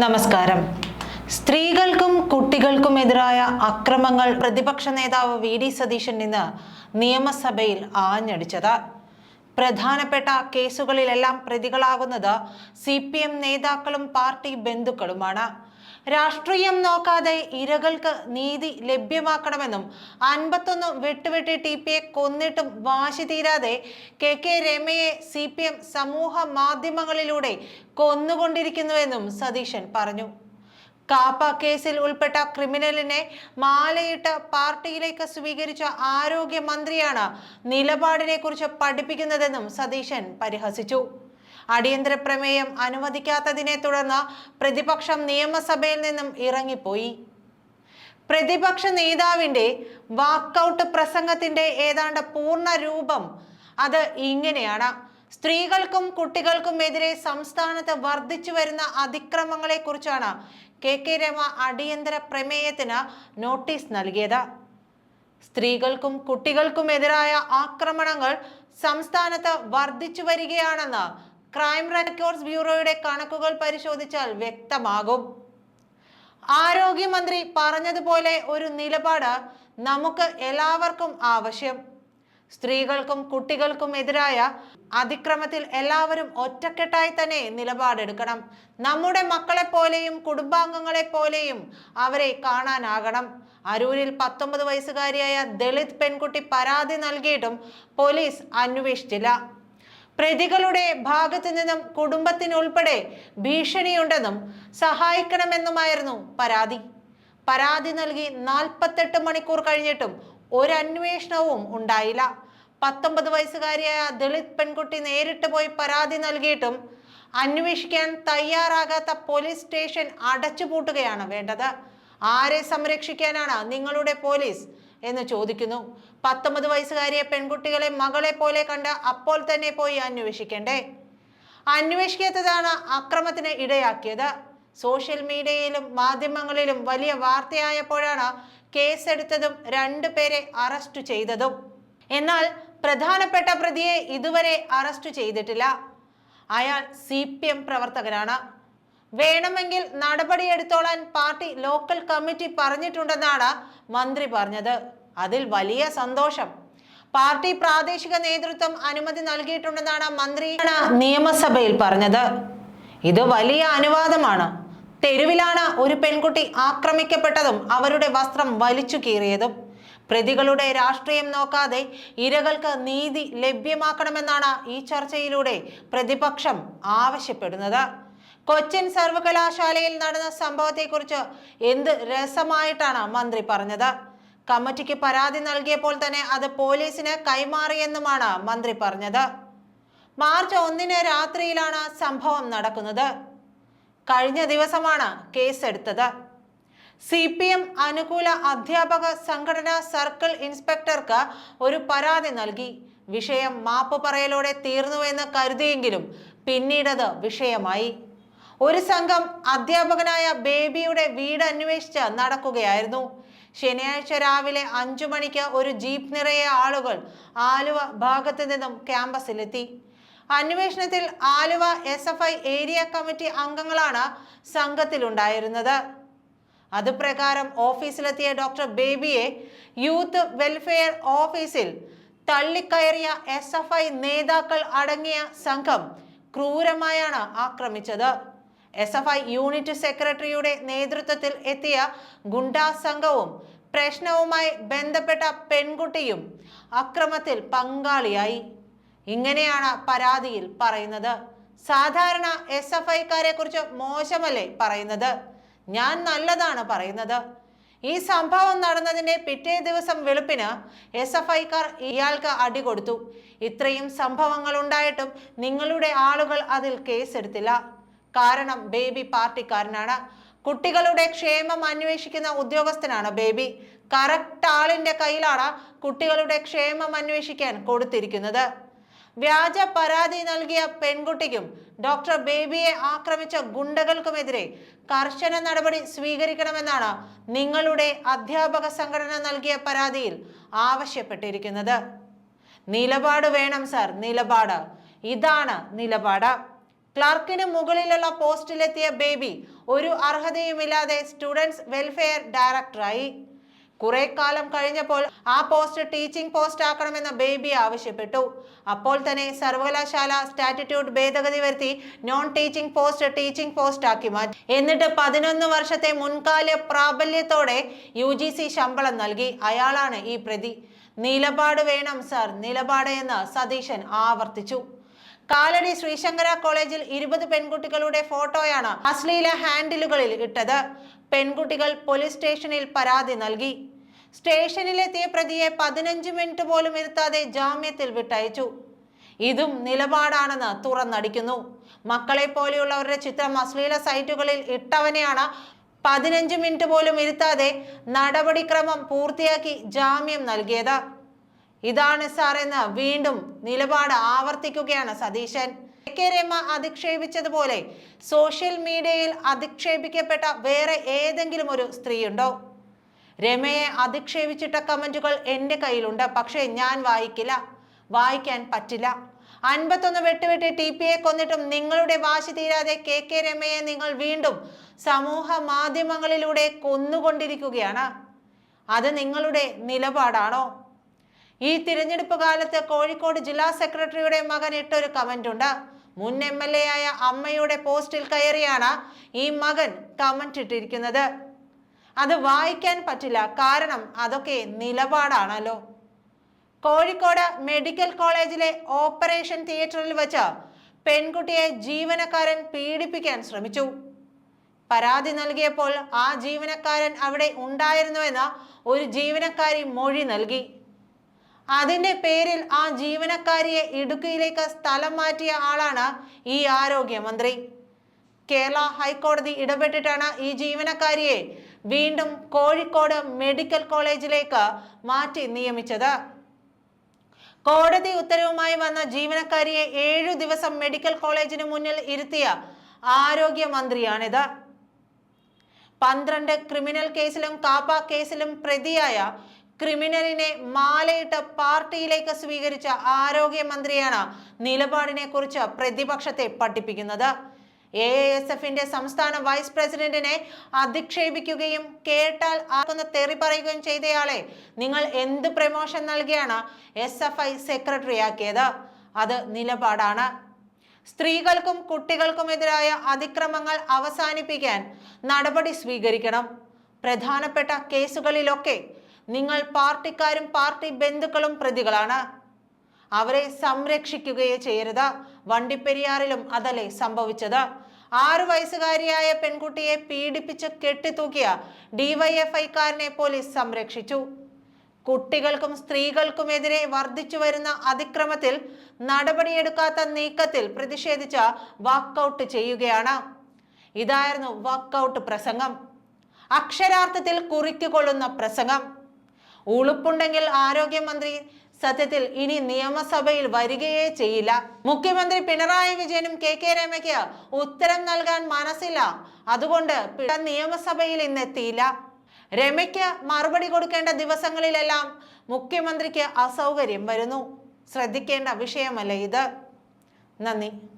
നമസ്കാരം. സ്ത്രീകൾക്കും കുട്ടികൾക്കും കുട്ടികൾക്കുമെതിരായ അക്രമങ്ങൾ പ്രതിപക്ഷ നേതാവ് വി. ഡി. സതീശൻ ഇന്ന് നിയമസഭയിൽ ആഞ്ഞടിച്ചത്. പ്രധാനപ്പെട്ട കേസുകളിലെല്ലാം പ്രതികളാകുന്നത് സി. പി. എം നേതാക്കളും പാർട്ടി ബന്ധുക്കളുമാണ്. രാഷ്ട്രീയം നോക്കാതെ ഇരകൾക്ക് നീതി ലഭ്യമാക്കണമെന്നും അൻപത്തൊന്ന് വെട്ടുവെട്ടി ടി പിയെ കൊന്നിട്ടും വാശി തീരാതെ കെ കെ രമയെ സി പി എം സമൂഹ മാധ്യമങ്ങളിലൂടെ കൊന്നുകൊണ്ടിരിക്കുന്നുവെന്നും സതീശൻ പറഞ്ഞു. കാപ്പ കേസിൽ ഉൾപ്പെട്ട ക്രിമിനലിനെ മാലയിട്ട് പാർട്ടിയിലേക്ക് സ്വീകരിച്ച ആരോഗ്യമന്ത്രിയാണ് നിലപാടിനെ കുറിച്ച് പഠിപ്പിക്കുന്നതെന്നും സതീശൻ പരിഹസിച്ചു. അടിയന്തര പ്രമേയം അനുവദിക്കാത്തതിനെ തുടർന്ന് പ്രതിപക്ഷം നിയമസഭയിൽ നിന്നും ഇറങ്ങിപ്പോയി. പ്രതിപക്ഷ നേതാവിന്റെ വാക്കൗട്ട് പ്രസംഗത്തിന്റെ ഏതാണ്ട് പൂർണ രൂപം അത് ഇങ്ങനെയാണ്. സ്ത്രീകൾക്കും കുട്ടികൾക്കും എതിരെ സംസ്ഥാനത്ത് വർദ്ധിച്ചു വരുന്ന അതിക്രമങ്ങളെ കുറിച്ചാണ് കെ കെ രമ അടിയന്തര പ്രമേയത്തിന് നോട്ടീസ് നൽകിയത്. സ്ത്രീകൾക്കും കുട്ടികൾക്കും എതിരായ ആക്രമണങ്ങൾ സംസ്ഥാനത്ത് വർദ്ധിച്ചു വരികയാണെന്ന് ക്രൈം റെക്കോർഡ്സ് ബ്യൂറോയുടെ കണക്കുകൾ പരിശോധിച്ചാൽ വ്യക്തമാകും. ആരോഗ്യമന്ത്രി പറഞ്ഞതുപോലെ ഒരു നിലപാട് നമുക്ക് എല്ലാവർക്കും ആവശ്യം. സ്ത്രീകൾക്കും കുട്ടികൾക്കും എതിരായ അതിക്രമത്തിൽ എല്ലാവരും ഒറ്റക്കെട്ടായി തന്നെ നിലപാടെടുക്കണം. നമ്മുടെ മക്കളെ പോലെയും കുടുംബാംഗങ്ങളെ പോലെയും അവരെ കാണാനാകണം. അരൂരിൽ പത്തൊമ്പത് വയസ്സുകാരിയായ ദളിത് പെൺകുട്ടി പരാതി നൽകിയിട്ടും പോലീസ് അന്വേഷിച്ചില്ല. പ്രതികളുടെ ഭാഗത്തു നിന്നും കുടുംബത്തിനുൾപ്പെടെ ഭീഷണിയുണ്ടെന്നും സഹായിക്കണമെന്നുമായിരുന്നു പരാതി. പരാതി നൽകി നാൽപ്പത്തെട്ട് മണിക്കൂർ കഴിഞ്ഞിട്ടും ഒരു അന്വേഷണവും ഉണ്ടായില്ല. പത്തൊമ്പത് വയസ്സുകാരിയായ ദളിത് പെൺകുട്ടി നേരിട്ട് പോയി പരാതി നൽകിയിട്ടും അന്വേഷിക്കാൻ തയ്യാറാകാത്ത പോലീസ് സ്റ്റേഷൻ അടച്ചുപൂട്ടുകയാണ് വേണ്ടത്. ആരെ സംരക്ഷിക്കാനാണ് നിങ്ങളുടെ പോലീസ് എന്ന് ചോദിക്കുന്നു. പത്തൊമ്പത് വയസ്സുകാരിയെ പെൺകുട്ടികളെ മകളെ പോലെ കണ്ട് അപ്പോൾ തന്നെ പോയി അന്വേഷിക്കണ്ടേ? അന്വേഷിക്കാത്തതാണ് അക്രമത്തിന് ഇടയാക്കിയത്. സോഷ്യൽ മീഡിയയിലും മാധ്യമങ്ങളിലും വലിയ വാർത്തയായപ്പോഴാണ് കേസെടുത്തതും രണ്ടു പേരെ അറസ്റ്റ് ചെയ്തതും. എന്നാൽ പ്രധാനപ്പെട്ട പ്രതിയെ ഇതുവരെ അറസ്റ്റ് ചെയ്തിട്ടില്ല. അയാൾ സി പി എം പ്രവർത്തകനാണ്. വേണമെങ്കിൽ നടപടിയെടുത്തോളാൻ പാർട്ടി ലോക്കൽ കമ്മിറ്റി പറഞ്ഞിട്ടുണ്ടെന്നാണ് മന്ത്രി പറഞ്ഞത്. അതിൽ വലിയ സന്തോഷം. പാർട്ടി പ്രാദേശിക നേതൃത്വം അനുമതി നൽകിയിട്ടുണ്ടെന്നാണ് മന്ത്രി നിയമസഭയിൽ പറഞ്ഞത്. ഇത് വലിയ അനുവാദമാണ്. തെരുവിലാണ് ഒരു പെൺകുട്ടി ആക്രമിക്കപ്പെട്ടതും അവരുടെ വസ്ത്രം വലിച്ചു കീറിയതും. പ്രതികളുടെ രാഷ്ട്രീയം നോക്കാതെ ഇരകൾക്ക് നീതി ലഭ്യമാക്കണമെന്നാണ് ഈ ചർച്ചയിലൂടെ പ്രതിപക്ഷം ആവശ്യപ്പെടുന്നത്. കൊച്ചിൻ സർവകലാശാലയിൽ നടന്ന സംഭവത്തെക്കുറിച്ച് എന്ത് രസമായിട്ടാണ് മന്ത്രി പറഞ്ഞത്? കമ്മിറ്റിക്ക് പരാതി നൽകിയപ്പോൾ തന്നെ അത് പോലീസിന് കൈമാറിയെന്നുമാണ് മന്ത്രി പറഞ്ഞത്. മാർച്ച് ഒന്നിന് രാത്രിയിലാണ് സംഭവം നടക്കുന്നത്. കഴിഞ്ഞ ദിവസമാണ് കേസെടുത്തത്. സി പി എം അനുകൂല അധ്യാപക സംഘടന സർക്കിൾ ഇൻസ്പെക്ടർക്ക് ഒരു പരാതി നൽകി. വിഷയം മാപ്പ് പറയലോടെ തീർന്നുവെന്ന് കരുതിയെങ്കിലും പിന്നീടത് വിഷയമായി. ഒരു സംഘം അധ്യാപകനായ ബേബിയുടെ വീട് അന്വേഷിച്ച് നടക്കുകയായിരുന്നു. ശനിയാഴ്ച രാവിലെ അഞ്ചു മണിക്ക് ഒരു ജീപ്പ് നിറയെ ആളുകൾ ആലുവ ഭാഗത്തു നിന്നും ക്യാമ്പസിലെത്തി. അന്വേഷണത്തിൽ Aluva S F I area committee അംഗങ്ങളാണ് സംഘത്തിലുണ്ടായിരുന്നത്. അതുപ്രകാരം ഓഫീസിലെത്തിയ ഡോക്ടർ ബേബിയെ യൂത്ത് വെൽഫെയർ ഓഫീസിൽ തള്ളിക്കയറിയ എസ് എഫ് ഐ നേതാക്കൾ അടങ്ങിയ സംഘം ക്രൂരമായാണ് ആക്രമിച്ചത്. എസ് എഫ് ഐ യൂണിറ്റ് സെക്രട്ടറിയുടെ നേതൃത്വത്തിൽ എത്തിയ ഗുണ്ടാ സംഘവും പ്രശ്നവുമായി ബന്ധപ്പെട്ട പെൺകുട്ടിയും അക്രമത്തിൽ പങ്കാളിയായി. ഇങ്ങനെയാണ് പരാതിയിൽ പറയുന്നത്. സാധാരണ എസ് എഫ് ഐക്കാരെ കുറിച്ച് മോശമല്ലേ പറയുന്നത്? ഞാൻ നല്ലതാണ് പറയുന്നത്. ഈ സംഭവം നടന്നതിന്റെ പിറ്റേ ദിവസം വെളുപ്പിന് എസ് എഫ് ഐക്കാർ ഇയാൾക്ക് അടി കൊടുത്തു. ഇത്രയും സംഭവങ്ങൾ ഉണ്ടായിട്ടും നിങ്ങളുടെ ആളുകൾ അതിൽ കേസെടുത്തില്ല. കാരണം ബേബി പാർട്ടിക്കാരനാണ്. കുട്ടികളുടെ ക്ഷേമം അന്വേഷിക്കുന്ന ഉദ്യോഗസ്ഥനാണ് ബേബി. കറക്റ്റ് ആളിന്റെ കയ്യിലാണ് കുട്ടികളുടെ ക്ഷേമം അന്വേഷിക്കാൻ കൊടുത്തിരിക്കുന്നത്. വ്യാജ പരാതി നൽകിയ പെൺകുട്ടിക്കും ഡോക്ടർ ബേബിയെ ആക്രമിച്ച ഗുണ്ടകൾക്കുമെതിരെ കർശന നടപടി സ്വീകരിക്കണമെന്നാണ് നിങ്ങളുടെ അധ്യാപക സംഘടന നൽകിയ പരാതിയിൽ ആവശ്യപ്പെട്ടിരിക്കുന്നത്. നിലപാട് വേണം സർ നിലപാട്. ഇതാണ് നിലപാട്. ക്ലർക്കിന് മുകളിലുള്ള പോസ്റ്റിലെത്തിയ ബേബി ഒരു അർഹതയുമില്ലാതെ സ്റ്റുഡൻസ് വെൽഫെയർ ഡയറക്ടറായി. കുറെ കാലം കഴിഞ്ഞപ്പോൾ ആ പോസ്റ്റ് ടീച്ചിങ് പോസ്റ്റ് ആക്കണമെന്ന് ബേബി ആവശ്യപ്പെട്ടു. അപ്പോൾ തന്നെ സർവകലാശാല സ്റ്റാറ്റിറ്റ്യൂട്ട് ഭേദഗതി വരുത്തി non teaching post teaching post ആക്കി മാറ്റി. എന്നിട്ട് പതിനൊന്ന് വർഷത്തെ മുൻകാല പ്രാബല്യത്തോടെ യു ജി സി ശമ്പളം നൽകി. അയാളാണ് ഈ പ്രതി. നിലപാട് വേണം സർ. നിലപാട് എന്ന് സതീശൻ ആവർത്തിച്ചു. കാലടി ശ്രീശങ്കര കോളേജിൽ ഇരുപത് പെൺകുട്ടികളുടെ ഫോട്ടോയാണ് അശ്ലീല ഹാൻഡിലുകളിൽ ഇട്ടത്. പെൺകുട്ടികൾ പോലീസ് സ്റ്റേഷനിൽ പരാതി നൽകി. സ്റ്റേഷനിലെത്തിയ പ്രതിയെ പതിനഞ്ച് മിനിറ്റ് പോലും ഇരുത്താതെ ജാമ്യത്തിൽ വിട്ടയച്ചു. ഇതും നിലപാടാണെന്ന് തുറന്നടിക്കുന്നു. മക്കളെ പോലെയുള്ളവരുടെ ചിത്രം അശ്ലീല സൈറ്റുകളിൽ ഇട്ടവനെയാണ് പതിനഞ്ച് മിനിറ്റ് പോലും ഇരുത്താതെ നടപടിക്രമം പൂർത്തിയാക്കി ജാമ്യം നൽകിയത്. ഇതാണ് സാർ എന്ന് വീണ്ടും നിലപാട് ആവർത്തിക്കുകയാണ് സതീശൻ. കെ. രമ അധിക്ഷേപിച്ചതുപോലെ സോഷ്യൽ മീഡിയയിൽ അധിക്ഷേപിക്കപ്പെട്ട വേറെ ഏതെങ്കിലും ഒരു സ്ത്രീയുണ്ടോ? രമയെ അധിക്ഷേപിച്ചിട്ട കമന്റുകൾ എന്റെ കയ്യിലുണ്ട് പക്ഷേ ഞാൻ വായിക്കില്ല വായിക്കാൻ പറ്റില്ല. അൻപത്തൊന്ന് വെട്ടുവെട്ടി ടി പി എ കൊന്നിട്ടും നിങ്ങളുടെ വാശി തീരാതെ കെ. കെ. രമയെ നിങ്ങൾ വീണ്ടും സമൂഹ മാധ്യമങ്ങളിലൂടെ കൊന്നുകൊണ്ടിരിക്കുകയാണ്. അത് നിങ്ങളുടെ നിലപാടാണോ? ഈ തിരഞ്ഞെടുപ്പ് കാലത്ത് കോഴിക്കോട് ജില്ലാ സെക്രട്ടറിയുടെ മകൻ ഇട്ടൊരു കമന്റ് ഉണ്ട്. മുൻ എം എൽ എ ആയ അമ്മയുടെ പോസ്റ്റിൽ കയറിയാണ് ഈ മകൻ കമന്റ് ഇട്ടിരിക്കുന്നത്. അത് വായിക്കാൻ പറ്റില്ല. കാരണം അതൊക്കെ നിലപാടാണല്ലോ. കോഴിക്കോട് മെഡിക്കൽ കോളേജിലെ ഓപ്പറേഷൻ തിയേറ്ററിൽ വെച്ച് പെൺകുട്ടിയെ ജീവനക്കാരൻ പീഡിപ്പിക്കാൻ ശ്രമിച്ചു. പരാതി നൽകിയപ്പോൾ ആ ജീവനക്കാരൻ അവിടെ ഉണ്ടായിരുന്നുവെന്ന് ഒരു ജീവനക്കാരി മൊഴി നൽകി. അതിന്റെ പേരിൽ ആ ജീവനക്കാരിയെ ഇടുക്കിയിലേക്ക് സ്ഥലം മാറ്റിയ ആളാണ് ഈ ആരോഗ്യമന്ത്രി. കേരള ഹൈക്കോടതി ഇടപെട്ടിട്ടാണ് ഈ ജീവനക്കാരിയെ വീണ്ടും കോഴിക്കോട് മെഡിക്കൽ കോളേജിലേക്ക് മാറ്റി നിയമിച്ചത്. കോടതി ഉത്തരവുമായി വന്ന ജീവനക്കാരിയെ ഏഴു ദിവസം മെഡിക്കൽ കോളേജിന് മുന്നിൽ ഇരുത്തിയ ആരോഗ്യമന്ത്രിയാണിത്. പന്ത്രണ്ട് ക്രിമിനൽ കേസിലും കാപ്പ കേസിലും പ്രതിയായ ക്രിമിനലിനെ മാലയിട്ട് പാർട്ടിയിലേക്ക് സ്വീകരിച്ച ആരോഗ്യമന്ത്രിയാണ് നിലപാടിനെ കുറിച്ച് പ്രതിപക്ഷത്തെ പഠിപ്പിക്കുന്നത്. എ എസ് എഫിന്റെ സംസ്ഥാന വൈസ് പ്രസിഡന്റിനെ അധിക്ഷേപിക്കുകയും കേട്ടാൽ ആക്കുന്ന തെറി പറയുകയും ചെയ്തയാളെ നിങ്ങൾ എന്ത് പ്രമോഷൻ നൽകിയാണ് എസ് എഫ് ഐ സെക്രട്ടറി ആക്കിയത് അത് നിലപാടാണ്. സ്ത്രീകൾക്കും കുട്ടികൾക്കുമെതിരായ അതിക്രമങ്ങൾ അവസാനിപ്പിക്കാൻ നടപടി സ്വീകരിക്കണം. പ്രധാനപ്പെട്ട കേസുകളിലൊക്കെ നിങ്ങൾ പാർട്ടിക്കാരും പാർട്ടി ബന്ധുക്കളും പ്രതികളാണ്. അവരെ സംരക്ഷിക്കുകയേ ചെയ്യരുത്. വണ്ടിപ്പെരിയാറിലും അതല്ലേ സംഭവിച്ചത്. ആറു വയസ്സുകാരിയായ പെൺകുട്ടിയെ പീഡിപ്പിച്ച് കെട്ടിത്തൂക്കിയ ഡിവൈഎഫ്ഐക്കാരനെ പോലീസ് സംരക്ഷിച്ചു. കുട്ടികൾക്കും സ്ത്രീകൾക്കുമെതിരെ വർദ്ധിച്ചു വരുന്ന അതിക്രമത്തിൽ നടപടിയെടുക്കാത്ത നീക്കത്തിൽ പ്രതിഷേധിച്ച വാക്കൗട്ട് ചെയ്യുകയാണ്. ഇതായിരുന്നു വാക്കൗട്ട് പ്രസംഗം. അക്ഷരാർത്ഥത്തിൽ കുറിക്കുകൊള്ളുന്ന പ്രസംഗം. ഉളുപ്പുണ്ടെങ്കിൽ ആരോഗ്യമന്ത്രി സത്യത്തിൽ ഇനി നിയമസഭയിൽ വരികയേ ചെയ്യില്ല. മുഖ്യമന്ത്രി പിണറായി വിജയനും കെ കെ രമയ്ക്ക് ഉത്തരം നൽകാൻ മനസ്സില്ല. അതുകൊണ്ട് നിയമസഭയിൽ ഇന്നെത്തിയില്ല. രമയ്ക്ക് മറുപടി കൊടുക്കേണ്ട ദിവസങ്ങളിലെല്ലാം മുഖ്യമന്ത്രിക്ക് അസൗകര്യം വരുന്നു. ശ്രദ്ധിക്കേണ്ട വിഷയമല്ല ഇത്. നന്ദി.